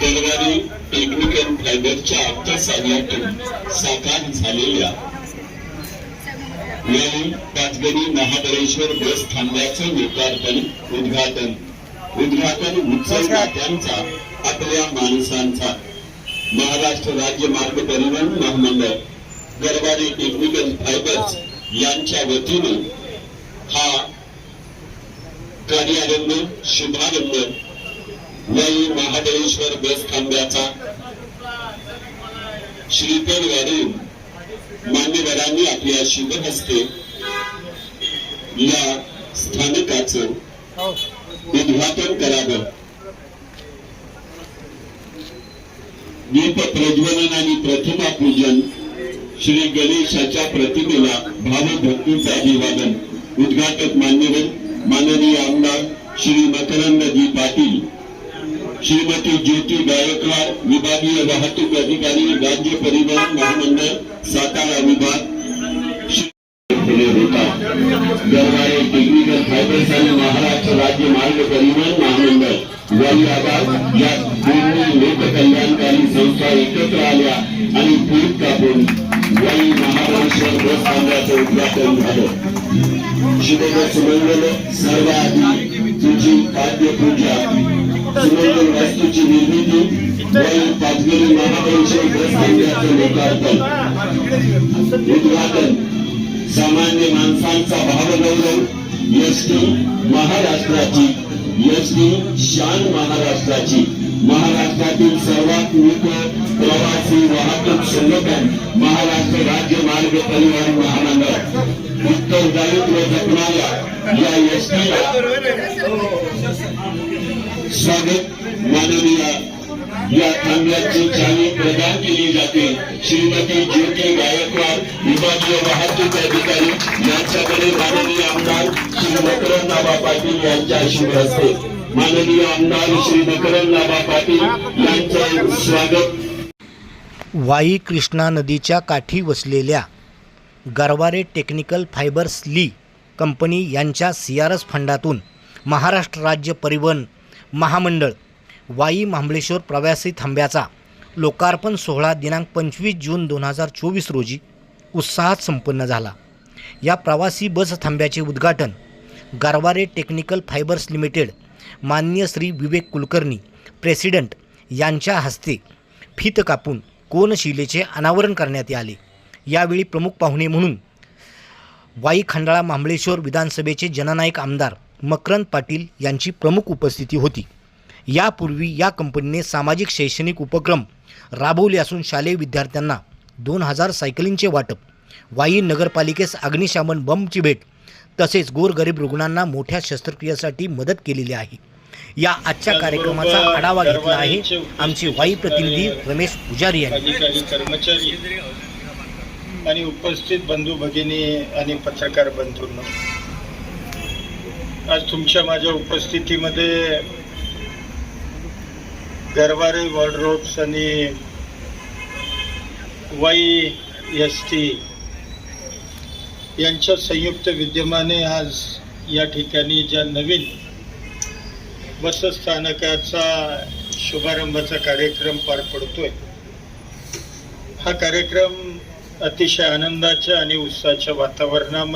Belagavi technical फायबरच्या अर्थसाह्यातून साकार झालेल्या वेळी पाचगणी महाबळेश्वर बस थांब्याचं लोकार्पण उद्घाटन. उद्घाटन उत्सव नात्यांचा आपल्या माणसांचा. महाराष्ट्र राज्य मार्ग परिवहन महामंडळ गरवारे टेक्निकल फायबर्स यांच्या वतीनं हा कार्यारंभ शुभारंभ वै महाबळेश्वर बस थांब्याचा श्रीफळ वाढवून मान्यवरांनी आपल्या शुभ हस्ते या स्थानकाचं उद्घाटन करावं दीप प्रज्वलन आणि प्रतिमा पूजन श्री गणेशाच्या प्रतिमेला भावभक्तीचं अभिवादन. उद्घाटक मान्यवर माननीय आमदार श्री मकरंदजी पाटील श्रीमती ज्योती गायकवाड विभागीय वाहतूक अधिकारी राज्य परिवहन महामंडळ सातारा विभाग होता होतात गरवारे टेक्निकल फायबर्स आणि महाराष्ट्र राज्य मार्ग परिवहन महामंडळ वाई या दोन्ही लोककल्याणकारी संस्था एकत्र आल्या आणि फूट कापून वाई महाबळेश्वर बस थांब्याचं उद्घाटन झालं. शुभ सुमंगल सर्व आधी तुझी खाद्यपूजा सुमंगल वस्तूची निर्मिती वाई पाचगणी महाबळेश्वर बस थांब्याचं लोकार्पण. उद्घाटन. सामान्य माणसांचा भावगौरव एसटी महाराष्ट्राची एसटी शान महाराष्ट्राची. महाराष्ट्रातील सर्वात मोठं प्रवासी वाहतूक संघटन महाराष्ट्र राज्य मार्ग परिवहन महामंडळ. उत्तरदायित्व जपणाऱ्या या एसटीला स्वागत माननीय या थांब्याची चावी प्रदान केली जाते. श्रीमती ज्योती गायकवाड विभागीय वाहतूक अधिकारी यांच्याकडे माननीय आमदार श्री मकरंदाबा पाटील यांच्या शुभ असते माननीय आमदार श्री मकरंदाबा पाटील यांचं स्वागत. वाई कृष्णा नदीच्या काठी वसलेल्या गरवारे टेक्निकल फायबर्स ली कंपनी यांच्या सी आर एस फंडातून महाराष्ट्र राज्य परिवहन महामंडळ वाई महाबळेश्वर प्रवासी थांब्याचा लोकार्पण सोहळा दिनांक पंचवीस जून दोन हजार चोवीस रोजी उत्साहात संपन्न झाला. या प्रवासी बस थांब्याचे उद्घाटन गारवारे टेक्निकल फायबर्स लिमिटेड मान्य श्री विवेक कुलकर्णी प्रेसिडेंट यांच्या हस्ते फीत कापून कोनशिलेचे अनावरण करण्यात आले. यावेळी प्रमुख पाहुणे म्हणून वाई खंडाळा महाबळेश्वर विधानसभेचे जननायक आमदार मकरंद पाटील यांची प्रमुख उपस्थिती होती. यापूर्वी या कंपनीने सामाजिक शैक्षणिक उपक्रम राबवले असून शालेय विद्यार्थ्यांना दोन हजार सायकलींचे वाटप वाई नगरपालिकेस अग्निशामन बंबची भेट तसेच गोरगरीब रुग्णांना मोठ्या शस्त्रक्रियेसाठी मदत केलेली आहे. या आजच्या कार्यक्रमाचा आढावा घेतला आहे आमचे वाई प्रतिनिधी रमेश पुजारी यांनी. कर्मचारी आणि उपस्थित बंधू भगिनी आणि पत्रकार बंधूंनो आज तुमच्या माझ्या उपस्थितीमध्ये गरवारे वॉर्डरोब्स आणि वाई एस टी यांच्या संयुक्त विद्यमाने आज या ठिकाणी ज्या नवीन बसस्थानकाचा शुभारंभाचा कार्यक्रम पार पडतोय हा कार्यक्रम अतिशय आनंदाच्या आणि उत्साहाच्या वातावरणामध्ये